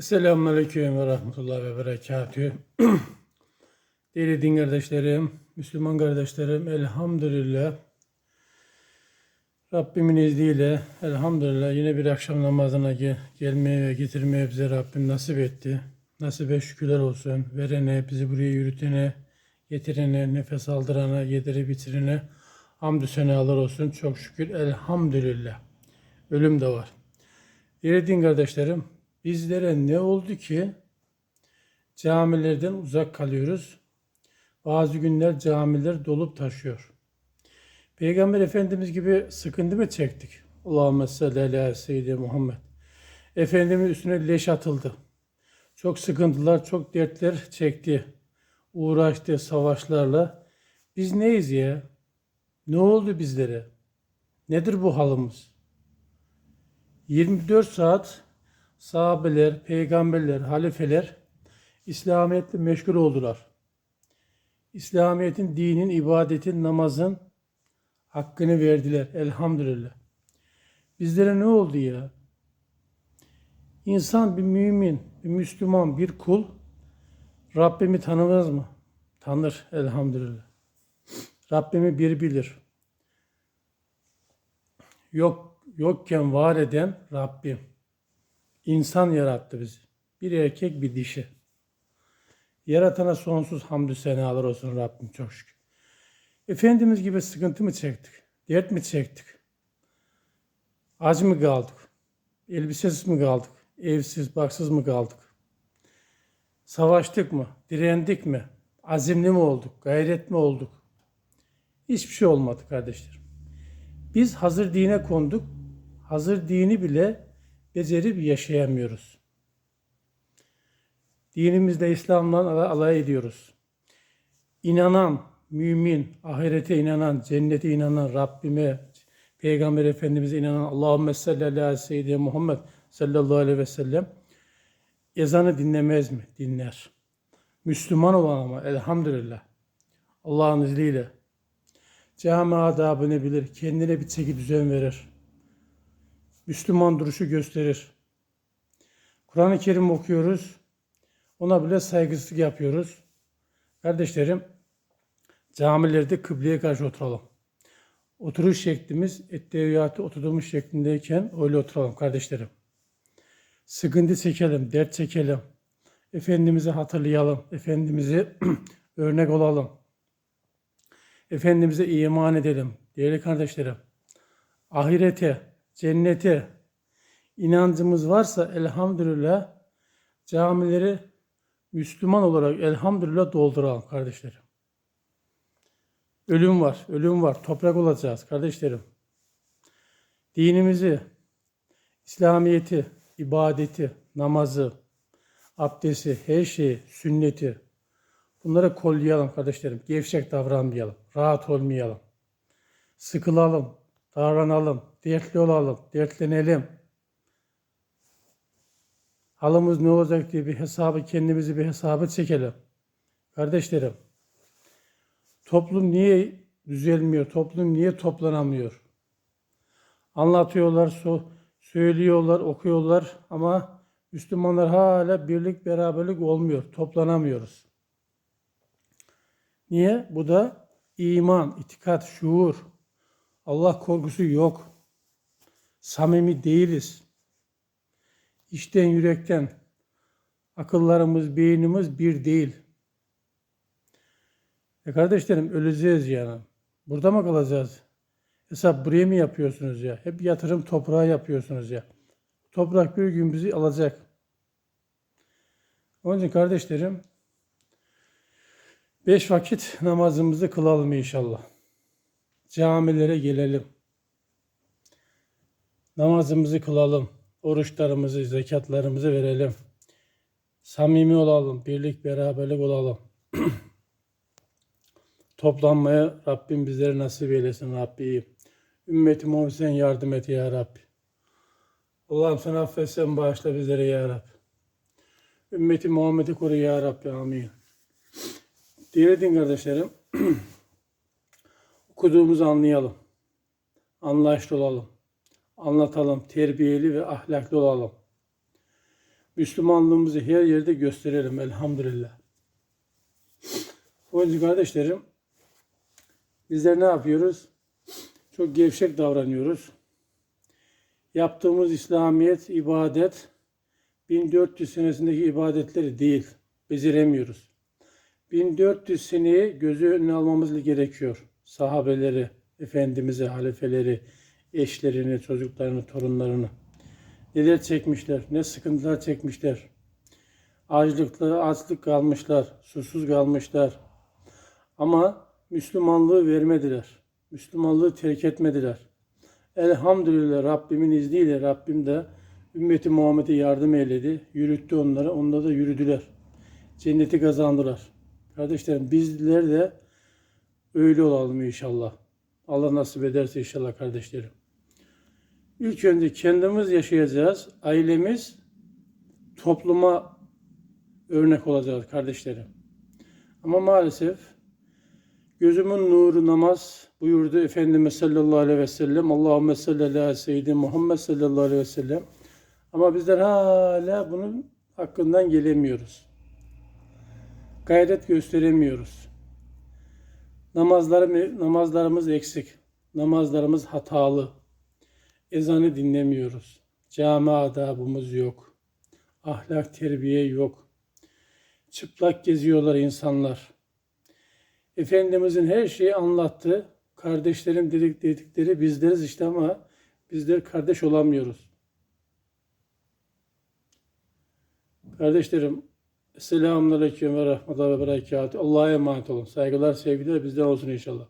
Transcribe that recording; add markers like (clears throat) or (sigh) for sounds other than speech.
Selamünaleyküm ve rahmetullahi ve berekatühü. (clears throat) Değerli din kardeşlerim, Müslüman kardeşlerim, elhamdülillah. Rabbimin izniyle elhamdülillah yine bir akşam namazına ge- gelmeye ve getirmeye bize Rabbim nasip etti. Nasibe şükürler olsun. Verene, bizi buraya yürütene, getirene, nefes aldırana, yediri bitirene hamdü senalar olsun. Çok şükür elhamdülillah. Ölüm de var. Değerli din kardeşlerim, bizlere ne oldu ki camilerden uzak kalıyoruz? Bazı günler camiler dolup taşıyor. Peygamber Efendimiz gibi sıkıntı mı çektik? Allahümme salli ala seyyidi Muhammed. Efendimiz üstüne leş atıldı. Çok sıkıntılar, çok dertler çekti. Uğraştı savaşlarla. Biz neyiz ya? Ne oldu bizlere? Nedir bu halımız? 24 saat sahabeler, peygamberler, halifeler İslamiyetle meşgul oldular. İslamiyetin, dinin, ibadetin, namazın hakkını verdiler. Elhamdülillah. Bizlere ne oldu ya? İnsan bir mümin, bir Müslüman, bir kul Rabbimi tanımaz mı? Tanır elhamdülillah. Rabbimi bir bilir. Yok yokken var eden Rabbim. İnsan yarattı bizi. Bir erkek bir dişi. Yaratana sonsuz hamdü senalar olsun Rabbim çok şükür. Efendimiz gibi sıkıntı mı çektik? Dert mi çektik? Aç mı kaldık? Elbisesiz mi kaldık? Evsiz, baksız mı kaldık? Savaştık mı? Direndik mi? Azimli mi olduk? Gayret mi olduk? Hiçbir şey olmadı kardeşlerim. Biz hazır dine konduk. Hazır dini bile becerip yaşayamıyoruz. Dinimizde İslam'la alay- ediyoruz. İnanan, mümin, ahirete inanan, cennete inanan, Rabbime, Peygamber Efendimiz'e inanan, Allahümme salli ala seyyidina Muhammed sallallahu aleyhi ve sellem ezanı dinlemez mi? Dinler. Müslüman olan ama elhamdülillah. Allah'ın izniyle cami adabını bilir, kendine bir çeki düzen verir. Müslüman duruşu gösterir. Kur'an-ı Kerim okuyoruz. Ona bile saygısızlık yapıyoruz. Kardeşlerim, camilerde kıbleye karşı oturalım. Oturuş şeklimiz etteviyatı oturduğumuz şeklindeyken öyle oturalım kardeşlerim. Sıkıntı çekelim, dert çekelim. Efendimiz'i hatırlayalım. Efendimiz'i (clears throat) örnek olalım. Efendimiz'e iman edelim. Değerli kardeşlerim, ahirete, cennete inancımız varsa elhamdülillah camileri Müslüman olarak elhamdülillah dolduralım kardeşlerim. Ölüm var, ölüm var. Toprak olacağız kardeşlerim. Dinimizi, İslamiyeti, ibadeti, namazı, abdesti, her şeyi, sünneti bunları kollayalım kardeşlerim. Gevşek davranmayalım, rahat olmayalım. Sıkılalım, davranalım, dertli olalım, dertlenelim. Halımız ne olacak diye bir hesabı, kendimizi bir hesabı çekelim. Kardeşlerim, toplum niye düzelmiyor, toplum niye toplanamıyor? Anlatıyorlar, söylüyorlar, okuyorlar ama Müslümanlar hala birlik, beraberlik olmuyor, toplanamıyoruz. Niye? Bu da iman, itikat, şuur, Allah korkusu yok. Samimi değiliz. İçten yürekten akıllarımız, beynimiz bir değil. E kardeşlerim öleceğiz yani. Burada mı kalacağız? Hesap buraya mı yapıyorsunuz ya? Hep yatırım toprağa yapıyorsunuz ya. Toprak bir gün bizi alacak. Onun için kardeşlerim beş vakit namazımızı kılalım inşallah. Camilere gelelim. Namazımızı kılalım. Oruçlarımızı, zekatlarımızı verelim. Samimi olalım, birlik, beraberlik olalım. (clears throat) Toplanmaya Rabbim bizlere nasip eylesin Rabbi. Ümmeti Muhammed sen yardım et ya Rabbi. Allah'ım sen affetsen bağışla bizlere ya Rabbi. Ümmeti Muhammed'i koru ya Rabbi. Amin. Değerli din kardeşlerim, (clears throat) okuduğumuzu anlayalım. Anlayışlı olalım. Anlatalım, terbiyeli ve ahlaklı olalım. Müslümanlığımızı her yerde gösterelim elhamdülillah. O yüzden kardeşlerim bizler ne yapıyoruz? Çok gevşek davranıyoruz. Yaptığımız İslamiyet, ibadet 1400 senesindeki ibadetleri değil. Beceremiyoruz. 1400 seneyi gözü önüne almamız gerekiyor. Sahabeleri, Efendimiz'i, halifeleri, eşlerini, çocuklarını, torunlarını. Neler çekmişler, ne sıkıntılar çekmişler. Açlıkta, açlık kalmışlar, susuz kalmışlar. Ama Müslümanlığı vermediler. Müslümanlığı terk etmediler. Elhamdülillah Rabbimin izniyle Rabbim de ümmeti Muhammed'e yardım eyledi. Yürüttü onları. Onlar da yürüdüler. Cenneti kazandılar. Kardeşlerim bizler de öyle olalım inşallah. Allah nasip ederse inşallah kardeşlerim. İlk önce kendimiz yaşayacağız. Ailemiz topluma örnek olacağız kardeşlerim. Ama maalesef gözümün nuru namaz buyurdu Efendimiz sallallahu aleyhi ve sellem. Allahümme salli ala seyyidina Muhammed sallallahu aleyhi ve sellem. Ama bizler hala bunun hakkından gelemiyoruz. Gayret gösteremiyoruz. Namazlarım, namazlarımız eksik. Namazlarımız hatalı. Ezanı dinlemiyoruz. Cami adabımız yok. Ahlak terbiye yok. Çıplak geziyorlar insanlar. Efendimizin her şeyi anlattı. Kardeşlerim dedik dedikleri bizleriz işte ama bizler kardeş olamıyoruz. Kardeşlerim, Selamun Aleyküm ve Rahmetullah ve Berekatuhu. Allah'a emanet olun. Saygılar, sevgiler bizden olsun inşallah.